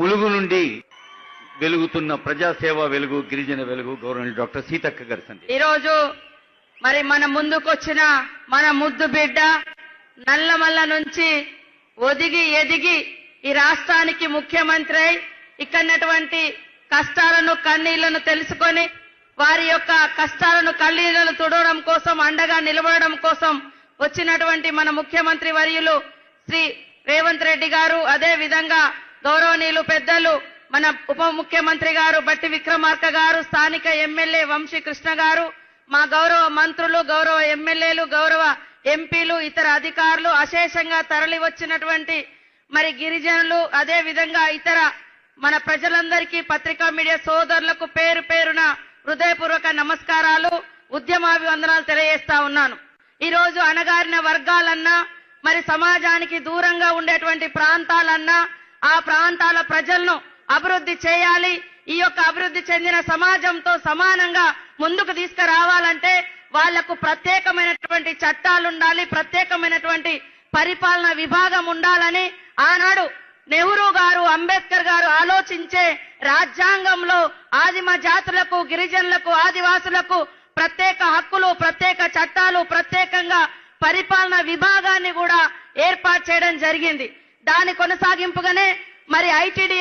ములుగు నుండి వెలుగుతున్న ప్రజాసేవ వెలుగు గిరిజన వెలుగు గవర్నర్ డాక్టర్ సీతక్క గారి సందేశం. ఈరోజు మరి మన ముందుకొచ్చిన మన ముద్దు బిడ్డ నల్లమల్ల నుంచి ఒదిగి ఎదిగి ఈ రాష్ట్రానికి ముఖ్యమంత్రి అయి ఇక్కడటువంటి కష్టాలను కన్నీళ్ళను తెలుసుకొని వారి యొక్క కష్టాలను కన్నీళ్ళను తుడవడం కోసం అండగా నిలబడడం కోసం వచ్చినటువంటి మన ముఖ్యమంత్రి వర్యులు శ్రీ రేవంత్ రెడ్డి గారు. అదే విధంగా గౌరవనీయులు పెద్దలు మన ఉప ముఖ్యమంత్రి గారు బట్టి విక్రమార్క గారు స్థానిక ఎమ్మెల్యే వంశీ కృష్ణ గారు మా గౌరవ మంత్రులు గౌరవ ఎమ్మెల్యేలు గౌరవ ఎంపీలు ఇతర అధికారులు అశేషంగా తరలి వచ్చినటువంటి మరి గిరిజనులు అదే విధంగా ఇతర మన ప్రజలందరికీ పత్రికా మీడియా సోదరులకు పేరు పేరున హృదయపూర్వక నమస్కారాలు ఉద్యమాభివందనాలు తెలియజేస్తా ఉన్నాను. ఈ రోజు అణగారిన వర్గాలన్నా మరి సమాజానికి దూరంగా ఉండేటువంటి ప్రాంతాలన్నా ఆ ప్రాంతాల ప్రజలను అభివృద్ధి చేయాలి. ఈ యొక్క అభివృద్ధి చెందిన సమాజంతో సమానంగా ముందుకు తీసుకురావాలంటే వాళ్ళకు ప్రత్యేకమైనటువంటి చట్టాలు ఉండాలి ప్రత్యేకమైనటువంటి పరిపాలన విభాగం ఉండాలని ఆనాడు నెహ్రూ గారు అంబేద్కర్ గారు ఆలోచించే రాజ్యాంగంలో ఆదిమ జాతులకు గిరిజనులకు ఆదివాసులకు ప్రత్యేక హక్కులు ప్రత్యేక చట్టాలు ప్రత్యేకంగా పరిపాలన విభాగాన్ని కూడా ఏర్పాటు చేయడం జరిగింది. దాని కొనసాగింపుగానే మరి ఐటీడీ